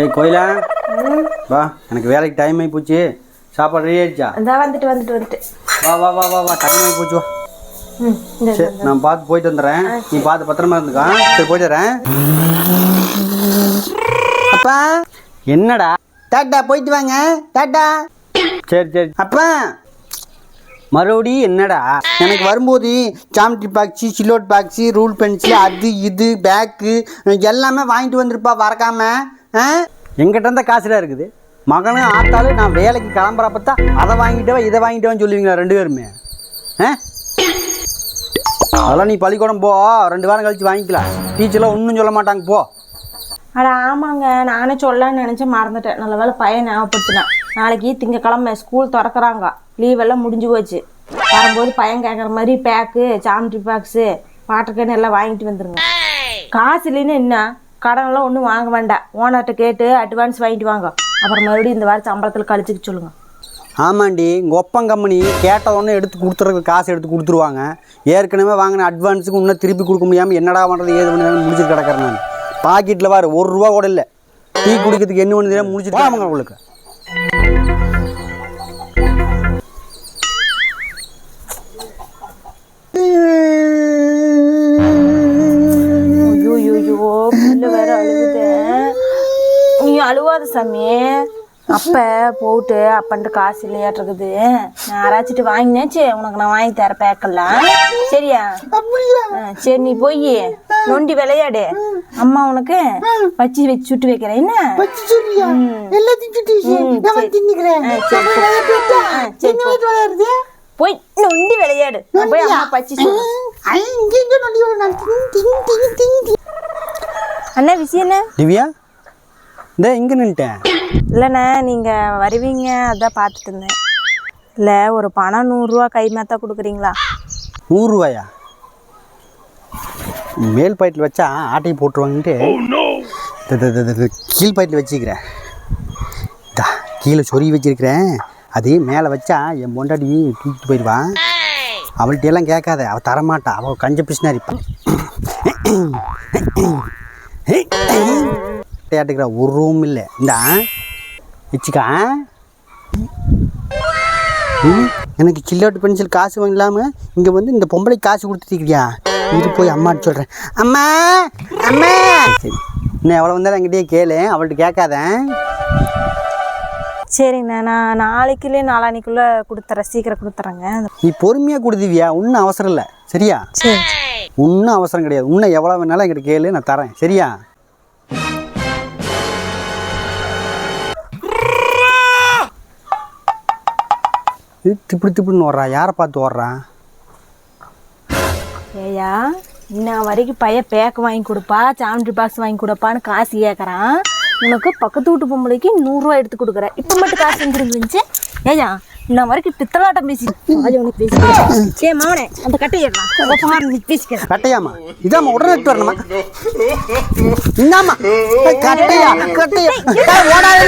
ஏய் கோயிலா? வா எனக்கு வேலைக்கு டைம் ஆகி போச்சு. சாப்பாடு ரெடி ஆயிடுச்சா? இந்த வந்துட்டு வந்துட்டு வந்துட்டு. வா வா வா வா வா டைம் ஆகி போச்சு வா. ம் இந்த சரி நான் பார்த்து போயிட்டு வந்துடுறேன். நீ பார்த்து பத்திரமா இருந்துக்கா சரி போயிட்டு வரேன். அப்பா என்னடா? டாட்டா போயிட்டு வாங்க. டாட்டா. சரி சரி. அப்பா மறுபடியும் என்னடா? எனக்கு வரும்போது ஜாமெட்ரி பாக்ஸு சிலோட் பாக்ஸு ரூல் பென்சில் அது இது பேக்கு எல்லாமே வாங்கிட்டு வந்திருப்பா வரக்காம ஆ எங்கிட்ட இருந்தால் காசுலாம் இருக்குது. மகனும் ஆத்தாலும் நான் வேலைக்கு கிளம்புறப்ப தான் அதை வாங்கிட்டு இதை வாங்கிட்டு சொல்லுவீங்களா ரெண்டு பேருமே? ஆ? அதெல்லாம் நீ பள்ளிக்கூடம் போ ரெண்டு வாரம் கழிச்சு வாங்கிக்கலாம். டீச்சர்லாம் ஒன்றும் சொல்ல மாட்டாங்க போ. அட ஆமாங்க. நானே சொல்லலான்னு நினச்சேன் மறந்துட்டேன். நல்ல வேலை பையன் ஞாபகப்படுத்தினேன். நாளைக்கு திங்கக்கிழமை ஸ்கூல் திறக்கறாங்க. லீவ் எல்லாம் முடிஞ்சு போச்சு. வரும்போது பையன் கேட்குற மாதிரி bag geometry box water can எல்லாம் வாங்கிட்டு வந்துருங்க. காசு இல்லைன்னு என்ன? கடனெல்லாம் ஒன்றும் வாங்க வேண்டாம். ஓனர்கிட்ட கேட்டு அட்வான்ஸ் வாங்கிட்டு வாங்க. அப்புறம் மறுபடியும் இந்த வாரம் சம்பளத்தில் கழிச்சுக்க சொல்லுங்க. ஆமாண்டி உங்கள் ஒப்பம் கம்பெனி கேட்ட உடனே எடுத்து கொடுத்துறதுக்கு காசு எடுத்து கொடுத்துருவாங்க. ஏற்கனவே வாங்கின அட்வான்ஸுக்கு இன்னும் திருப்பி கொடுக்க முடியாமல் என்னடா பண்ணுறது ஏது பண்ணி முடிச்சுட்டு கிடக்கிறேன் நான். பாக்கெட்டில் வாரு ஒரு ரூபா கூட இல்லை. டீ குடிக்கிறதுக்கு என்ன தெரியாம முடிச்சுட்டு வாங்க உங்களுக்கு. அழுவாத சாமி. அப்ப போட்டு அப்பன்ட்டு காசு இல்லையாட்டிருக்குது நான் யாராச்சிட்டு வாங்கினாச்சு உனக்கு நான் வாங்கி தர பேக்கலாம் சரியா? சரி நீ போய். நொண்டி விளையாடு. அம்மா உனக்கு வச்சு வச்சு சுட்டு வைக்கிறேன். என்ன. போய் நொண்டி விளையாடு. போய் அம்மா பச்சி அண்ணா விஷயம் என்ன? திவ்யா? இந்த இங்கே நின்ட்டேன் இல்லைண்ணே நீங்கள் வருவீங்க அதான் பார்த்துட்டு இருந்தேன். இல்லை ஒரு பணம் நூறுரூவா கை மாத்தா கொடுக்குறீங்களா? நூறுரூவாயா மேல் பாயிட்டில் வச்சா ஆட்டையை போட்டுருவாங்கன்ட்டு. கீழ் பாயிட்டில் வச்சுக்கிறேன். தா கீழே சொருகி வச்சிருக்கிறேன். அது மேலே வச்சா என் பொண்டாட்டி தூக்கிட்டு போயிடுவான். அவள்கிட்ட எல்லாம் கேட்காத அவள் தரமாட்டா. அவள் கஞ்ச பிசினாரி விளையாட்டுக்கிற ஒரு ரூம் இல்லை. இந்த. வச்சுக்கா எனக்கு சில்லோட்டு பென்சில் காசு வாங்கலாம? இங்கே வந்து இந்த பொம்பளை காசு கொடுத்துருக்கியா இது போய் அம்மாட்டு சொல்கிறேன் அம்மா! அம்மா! சரி. இன்னும் எவ்வளோ வந்தாலும் என்கிட்டயே கேளு. அவள்கிட்ட கேட்காத. சரிங்கண்ணா நான் நாளைக்குள்ளே நாளானிக்குள்ளே கொடுத்துறேன். சீக்கிரம் கொடுத்துறேங்க. நீ பொறுமையாக கொடுத்துவியா? ஒன்றும் அவசரம் இல்லை. சரியா? சரி. ஒன்றும் அவசரம் கிடையாது. இன்னும் எவ்வளோ வேணாலும் என்கிட்ட கேளு நான் தரேன். சரியா? இது திப்பி திப்பின்னு ஓடுறா யாரை பார்த்து ஓடுறா ஏயா இன்ன வரைக்கும் பையன் பேக்கு வாங்கி கொடுப்பா சாமிட்ரி பாக்ஸ் வாங்கி கொடுப்பான்னு காசு கேட்குறான் உனக்கு பக்கத்து வீட்டு பொம்பளைக்கு நூறுரூவா எடுத்து கொடுக்குறேன். இப்போ மட்டும் காசு எங்க இருந்துச்சு? ஏயா இன்ன வரைக்கும் பித்தலாட்டம் பேசி அது உனக்கு பேசிக்கிறேன் ஏ மவனே அந்த கட்டை ஏறலாம் நீ பேசிக்கிறேன் கட்டையாமா இதாம்மா உடனே எடுத்து வரணுமா இந்தாம்மா. கட்டையா கட்டையா. ஓடாத.